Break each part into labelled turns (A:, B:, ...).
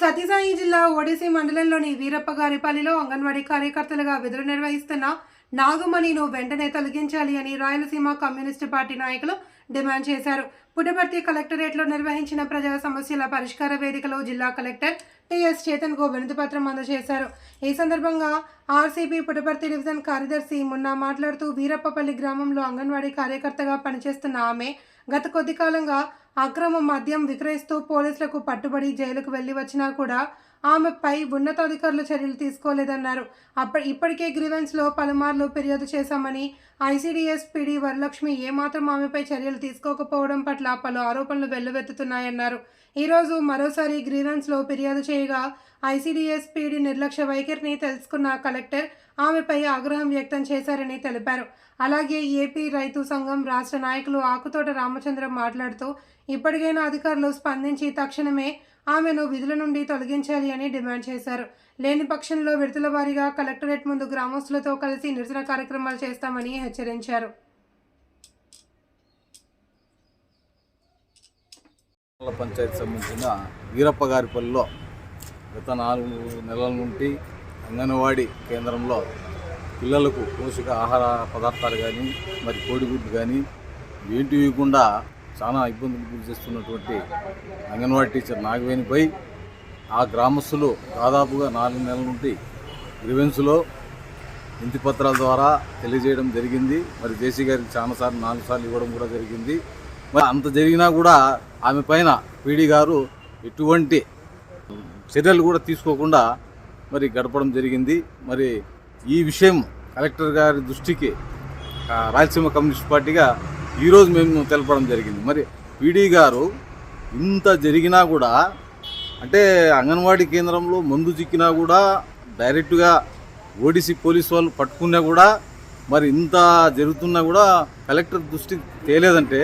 A: సత్యసాయి జిల్లా ఓడిసి మండలంలోని వీరప్పగారిపల్లిలో అంగన్వాడీ కార్యకర్తలుగా విధులు నిర్వహిస్తున్న నాగమణిను వెంటనే తొలగించాలి అని రాయలసీమ కమ్యూనిస్టు పార్టీ నాయకులు డిమాండ్ చేశారు. పుట్టపర్తి కలెక్టరేట్లో నిర్వహించిన ప్రజా సమస్యల పరిష్కార వేదికలో జిల్లా కలెక్టర్ టిఎస్ చేతన్కు వినతిపత్రం అందజేశారు. ఈ సందర్భంగా ఆర్సీబీ పుట్టపర్తి డివిజన్ కార్యదర్శి మున్నా మాట్లాడుతూ వీరప్పపల్లి గ్రామంలో అంగన్వాడీ కార్యకర్తగా పనిచేస్తున్న ఆమె గత కొద్ది కాలంగా అక్రమ మద్యం విక్రయిస్తూ పోలీసులకు పట్టుబడి జైలుకు వెళ్ళి వచ్చినా కూడా ఆమెపై ఉన్నతాధికారులు చర్యలు తీసుకోలేదన్నారు. అప్ప ఇప్పటికే గ్రీవెన్స్లో పలుమార్లు ఫిర్యాదు చేశామని ఐసీడీఎస్ పిడి వరలక్ష్మి ఏమాత్రం ఆమెపై చర్యలు తీసుకోకపోవడం పట్ల పలు ఆరోపణలు వెల్లువెత్తుతున్నాయన్నారు. ఈరోజు మరోసారి గ్రీవెన్స్లో ఫిర్యాదు చేయగా ఐసీడీఎస్పీడీ నిర్లక్ష్య వైఖరిని తెలుసుకున్న కలెక్టర్ ఆమెపై ఆగ్రహం వ్యక్తం చేశారని తెలిపారు. అలాగే ఏపీ రైతు సంఘం రాష్ట్ర నాయకులు ఆకుతోట రామచంద్రం మాట్లాడుతూ ఇప్పటికైనా అధికారులు స్పందించి తక్షణమే ఆమెను విధుల నుండి తొలగించాలి అని డిమాండ్ చేశారు. లేని పక్షంలో విడతల వారీగా కలెక్టరేట్ ముందు గ్రామస్తులతో కలిసి నిరసన కార్యక్రమాలు చేస్తామని హెచ్చరించారు.
B: పంచాయతీ సంబంధించిన వీరప్పగారిపల్లిలో గత నాలుగు నెలల నుండి అంగన్వాడీ కేంద్రంలో పిల్లలకు పోషక ఆహార పదార్థాలు కానీ మరి కోడిగుడ్లు కానీ ఏంటి ఇవ్వకుండా చాలా ఇబ్బందులు గురి చేస్తున్నటువంటి అంగన్వాడీ టీచర్ నాగవేణిపై ఆ గ్రామస్తులు దాదాపుగా నాలుగు నెలల నుండి గ్రివెన్స్లో ఇంటి పత్రాల ద్వారా తెలియజేయడం జరిగింది. మరి జేసీ గారికి చాలాసార్లు నాలుగు సార్లు ఇవ్వడం కూడా జరిగింది. అంత జరిగినా కూడా ఆమె పైన పీడీ గారు ఎటువంటి చర్యలు కూడా తీసుకోకుండా మరి గడపడం జరిగింది. మరి ఈ విషయం కలెక్టర్ గారి దృష్టికి రాయలసీమ కమ్యూనిస్ట్ పార్టీగా ఈరోజు మేము తెలపడం జరిగింది. మరి పీడీ గారు ఇంత జరిగినా కూడా అంటే అంగన్వాడీ కేంద్రంలో మందు చిక్కినా కూడా డైరెక్ట్గా ఓడిసి పోలీస్ వాళ్ళు పట్టుకున్నా కూడా మరి ఇంత జరుగుతున్నా కూడా కలెక్టర్ దృష్టికి తేలేదంటే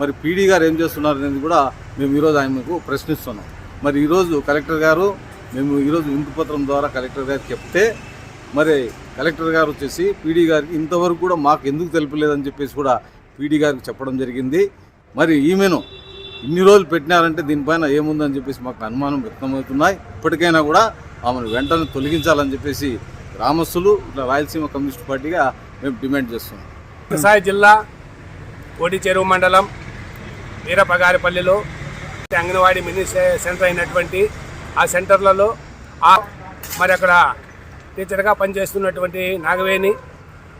B: మరి పీడీ గారు ఏం చేస్తున్నారు అనేది కూడా మేము ఈరోజు ఆయనకు ప్రశ్నిస్తున్నాం. మరి ఈరోజు కలెక్టర్ గారు మేము ఈరోజు వింటుపత్రం ద్వారా కలెక్టర్ గారికి చెప్తే మరి కలెక్టర్ గారు వచ్చేసి పీడీ గారికి ఇంతవరకు కూడా మాకు ఎందుకు తెలిపలేదని చెప్పేసి కూడా పీడీ గారికి చెప్పడం జరిగింది. మరి ఈమెను ఇన్ని రోజులు పెట్టినారంటే దీనిపైన ఏముందని చెప్పేసి మాకు అనుమానం వ్యక్తమవుతున్నాయి. ఇప్పటికైనా కూడా ఆమెను వెంటనే తొలగించాలని చెప్పేసి గ్రామస్తులు ఇట్లా రాయలసీమ కమ్యూనిస్ట్ పార్టీగా మేము డిమాండ్ చేస్తున్నాం.
C: వ్యవసాయ జిల్లా కోటి చెరువు మండలం వీరపగారిపల్లిలో అంగన్వాడీ మినీ సెంటర్ అయినటువంటి ఆ సెంటర్లలో ఆ మరి అక్కడ టీచర్గా పనిచేస్తున్నటువంటి నాగవేణి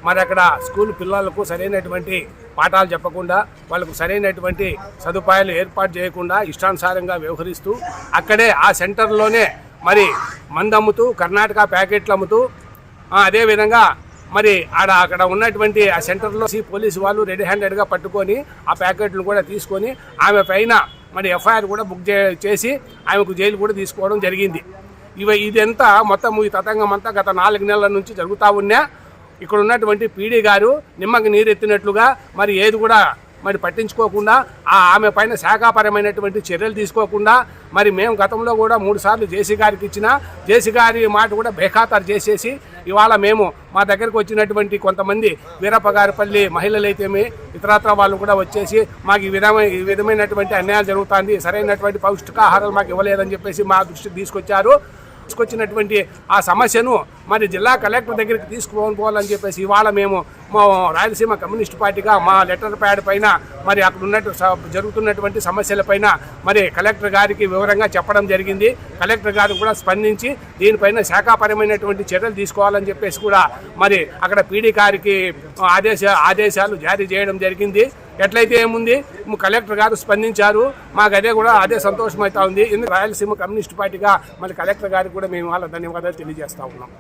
C: మరి అక్కడ స్కూల్ పిల్లలకు సరైనటువంటి పాఠాలు చెప్పకుండా వాళ్ళకు సరైనటువంటి సదుపాయాలు ఏర్పాటు చేయకుండా ఇష్టానుసారంగా వ్యవహరిస్తూ అక్కడే ఆ సెంటర్లోనే మరి మందమ్ముతూ కర్ణాటక ప్యాకెట్లు అమ్ముతూ అదేవిధంగా మరి ఆడ అక్కడ ఉన్నటువంటి ఆ సెంటర్లో సి పోలీసు వాళ్ళు రెడీ హ్యాండెడ్గా పట్టుకొని ఆ ప్యాకెట్లు కూడా తీసుకొని ఆమె పైన మరి ఎఫ్ఐఆర్ కూడా బుక్ చే చేసి ఆమెకు జైలు కూడా తీసుకోవడం జరిగింది. ఇవి ఇదంతా మొత్తం ఈ తతంగం అంతా గత నాలుగు నెలల నుంచి జరుగుతూ ఉన్నా ఇక్కడ ఉన్నటువంటి పీడీ గారు నిమ్మకి నీరెత్తినట్లుగా మరి ఏది కూడా మరి పట్టించుకోకుండా ఆ ఆమె పైన శాఖాపరమైనటువంటి చర్యలు తీసుకోకుండా మరి మేము గతంలో కూడా మూడు సార్లు జేసీ గారికి ఇచ్చిన జేసీ గారి మాట కూడా బేఖాతరు చేసేసి ఇవాళ మేము మా దగ్గరకు వచ్చినటువంటి కొంతమంది వీరప్పగారిపల్లి మహిళలైతేమి ఇతరత్ర వాళ్ళు కూడా వచ్చేసి మాకు ఈ విధమైన ఈ విధమైనటువంటి అన్యాయం జరుగుతుంది సరైనటువంటి పౌష్టికాహారాలు మాకు ఇవ్వలేదని చెప్పేసి మా దృష్టికి తీసుకొచ్చారు. తీసుకొచ్చినటువంటి ఆ సమస్యను మరి జిల్లా కలెక్టర్ దగ్గరికి తీసుకుపోవాలని చెప్పేసి ఇవాళ మేము రాయలసీమ కమ్యూనిస్ట్ పార్టీగా మా లెటర్ ప్యాడ్ పైన మరి అక్కడ ఉన్నట్టు జరుగుతున్నటువంటి సమస్యలపైన మరి కలెక్టర్ గారికి వివరంగా చెప్పడం జరిగింది. కలెక్టర్ గారు కూడా స్పందించి దీనిపైన శాఖాపరమైనటువంటి చర్యలు తీసుకోవాలని చెప్పేసి కూడా మరి అక్కడ పీడీ గారికి ఆదేశ ఆదేశాలు జారీ చేయడం జరిగింది. ఎట్లయితే ఏముంది? కలెక్టర్ గారు స్పందించారు. మాకు అదే కూడా అదే సంతోషం అవుతా ఉంది. ఎందుకు రాయలసీమ కమ్యూనిస్ట్ పార్టీగా మరి కలెక్టర్ గారికి కూడా మేము వాళ్ళ ధన్యవాదాలు తెలియజేస్తా ఉన్నాం.